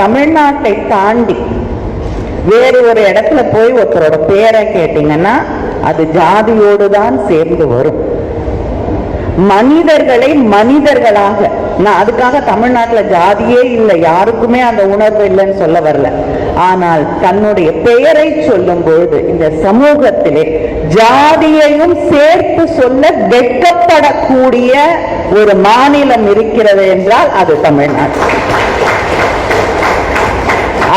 தமிழ்நாட்டை தாண்டி வேறு ஒரு இடத்துல போய் ஒருத்தரோட பேரை கேட்டீங்கன்னா அது ஜாதியோடு தான் சேர்ந்து வரும். மனிதர்களை மனிதர்களாக நான் அதுக்காக தமிழ்நாட்டுல ஜாதியே இல்லை யாருக்குமே அந்த உணர்வு இல்லைன்னு சொல்ல வரல. ஆனால் தன்னுடைய பெயரை சொல்லும் பொழுது இந்த சமூகத்திலே ஜாதியையும் சேர்த்து சொல்ல வெட்கப்படக்கூடிய ஒரு மாநிலம் இருக்கிறது என்றால் அது தமிழ்நாடு.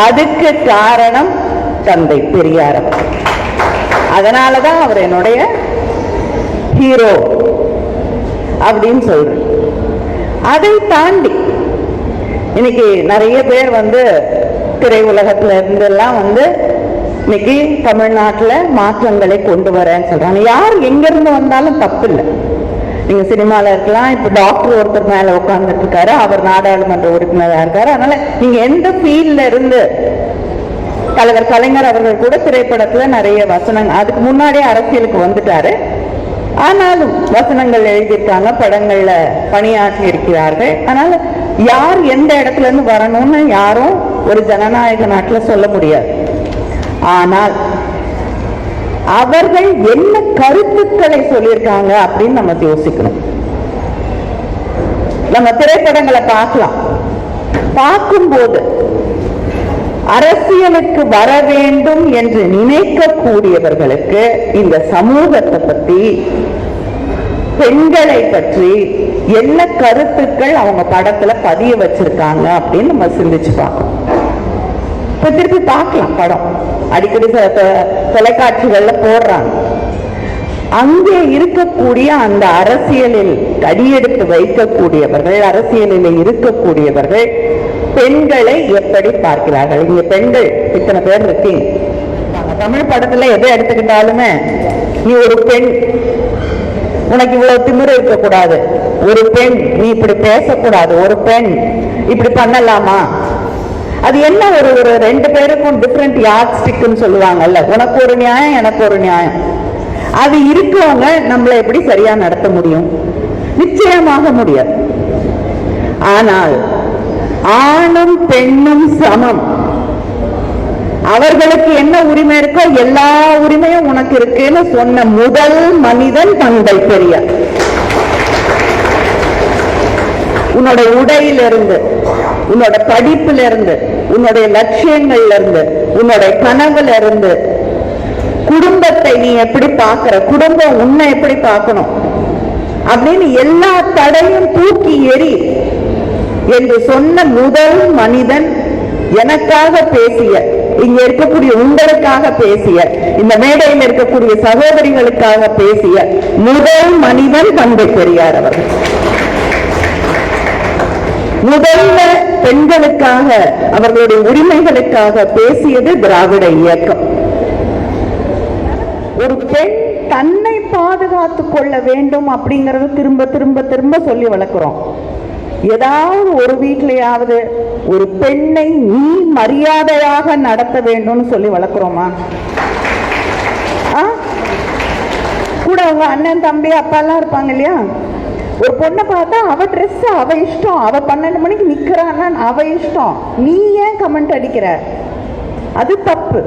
அதுக்கு காரணம் தந்தை பெரியார் அவர்கள். அதனாலதான் அவர் என்னுடைய ஹீரோ அப்படின்னு சொல்றேன் அதை தாண்டி இன்னைக்கு நிறைய பேர் வந்து திரையுலகத்துல இருந்து எல்லாம் வந்து இன்னைக்கு தமிழ்நாட்டுல மாற்றங்களை கொண்டு வரேன்னு சொல்றாங்க. யார் எங்க இருந்து வந்தாலும் தப்பு இல்லை நீங்கள் சினிமாவில் இருக்கலாம் இப்போ டாக்டர் ஒருத்தர் மேலே உட்கார்ந்துட்டு இருக்காரு அவர் நாடாளுமன்ற உறுப்பினராக இருக்காரு. அதனால நீங்கள் எந்த ஃபீல்டில் இருந்து தலைவர் கலைஞர் அவர்கள் கூட திரைப்படத்தில் நிறைய வசனங்கள் அதுக்கு முன்னாடியே அரசியலுக்கு வந்துட்டாரு. ஆனாலும் வசனங்கள் எழுதியிருக்காங்க படங்கள்ல பணியாற்றி இருக்கிறார்கள். அதனால யார் எந்த இடத்துல இருந்து வரணும்னு யாரும் ஒரு ஜனநாயக நாட்டில் சொல்ல முடியாது. ஆனால் அவர்கள் என்ன கருத்துக்களை சொல்லியிருக்காங்க அப்படின்னு நம்ம யோசிக்கணும். நம்ம திரைப்படங்களை பார்க்கலாம். பார்க்கும்போது அரசியலுக்கு வர வேண்டும் என்று நினைக்கக்கூடியவர்களுக்கு இந்த சமூகத்தை பத்தி பெண்களை பற்றி என்ன கருத்துக்கள் அவங்க படத்துல பதிய வச்சிருக்காங்க அப்படின்னு நம்ம சிந்திச்சு பார்க்கணும். இப்ப திருப்பி பார்க்கலாம் படம். அடிக்கடி தொ- தொலைக்காட்சிகள்ல போடுறாங்க. அங்கே இருக்கக்கூடிய அந்த அரசியலில் அடியெடுத்து வைக்கக்கூடியவர்கள் அரசியலில் இருக்கக்கூடியவர்கள் பெண்களை எப்படி பார்க்கிறார்கள்? இங்க பெண்கள் இத்தனை பேர் இருக்கீங்க. தமிழ் படத்துல எதை எடுத்துக்கிட்டாலுமே நீ ஒரு பெண் உனக்கு இவ்வளவு திமிரு இருக்கக்கூடாது. ஒரு பெண் நீ இப்படி பேசக்கூடாது. ஒரு பெண் இப்படி பண்ணலாமா? அது என்ன ஒரு ஒரு ரெண்டு பேருக்கும் டிஃப்ரெண்ட் யார்ட் ஸ்டிக்னு சொல்லுவாங்கல்ல. உனக்கு ஒரு நியாயம் எனக்கு ஒரு நியாயம். அது இருக்கவங்க நம்மளை எப்படி சரியா நடத்த முடியும்? நிச்சயமாக முடியாது. ஆனால் ஆணும் பெண்ணும் சமம். அவர்களுக்கு என்ன உரிமை இருக்கோ எல்லா உரிமையும் உனக்கு இருக்குன்னு சொன்ன முதல் மனிதன் தந்தை பெரியார். உன்னோட உடையிலிருந்து உன்னோட படிப்புல இருந்து உன்னுடைய லட்சியங்கள்ல இருந்து உன்னுடைய கனவுல இருந்து குடும்பத்தை நீ எப்படி பாக்குற குடும்பம் உன்னை எப்படி பார்க்கணும்? அப்படின்னு எல்லா தடையும் தூக்கி எறி என்று சொன்ன முதல் மனிதன் எனக்காக பேசிய இங்க இருக்கக்கூடிய உங்களுக்காக பேசிய இந்த மேடையில் இருக்கக்கூடிய சகோதரிகளுக்காக பேசிய முதல் மனிதன் தந்தை பெரியார் அவர்கள். முதல்ல பெண்களுக்காக அவர்களுடைய உரிமைகளுக்காக பேசியது திராவிட இயக்கம். ஒரு பெண் தன்னை பாதுகாத்துக் கொள்ள வேண்டும் அப்படிங்கறது திரும்ப திரும்ப திரும்ப சொல்லி வளர்க்கிறோம். ஏதாவது ஒரு வீட்டிலையாவது ஒரு பெண்ணை நீ மரியாதையாக நடத்த வேண்டும்னு சொல்லி வளர்க்கிறோமா? கூட அவங்க அண்ணன் தம்பி அப்பா எல்லாம் இருப்பாங்க இல்லையா? ஒரு பொண்ணை பார்த்தா அவ ட்ரெஸ் அவ இஷ்டம். அவ பன்னெண்டு மணிக்கு நிக்கிறான்னா அவ இஷ்டம். நீ ஏன் கமெண்ட் அடிக்கிற? அது தப்பு.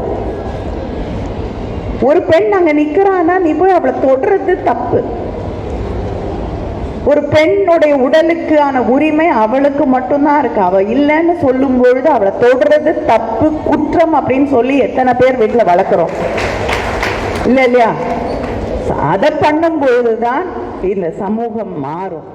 ஒரு பெண் அங்க நிக்கிறான்னா நீ போய் அவளை தொடுறது தப்பு. ஒரு பெண்ணுடைய உடலுக்கான உரிமை அவளுக்கு மட்டும்தான் இருக்கு. அவ இல்லைன்னு சொல்லும் பொழுது அவளை தொடுறது தப்பு குற்றம் அப்படின்னு சொல்லி எத்தனை பேர் வீட்டில் வளர்க்குறோம். இல்லை இல்லையா? அதை பண்ணும் தான் இந்த சமூகம் மாறும்.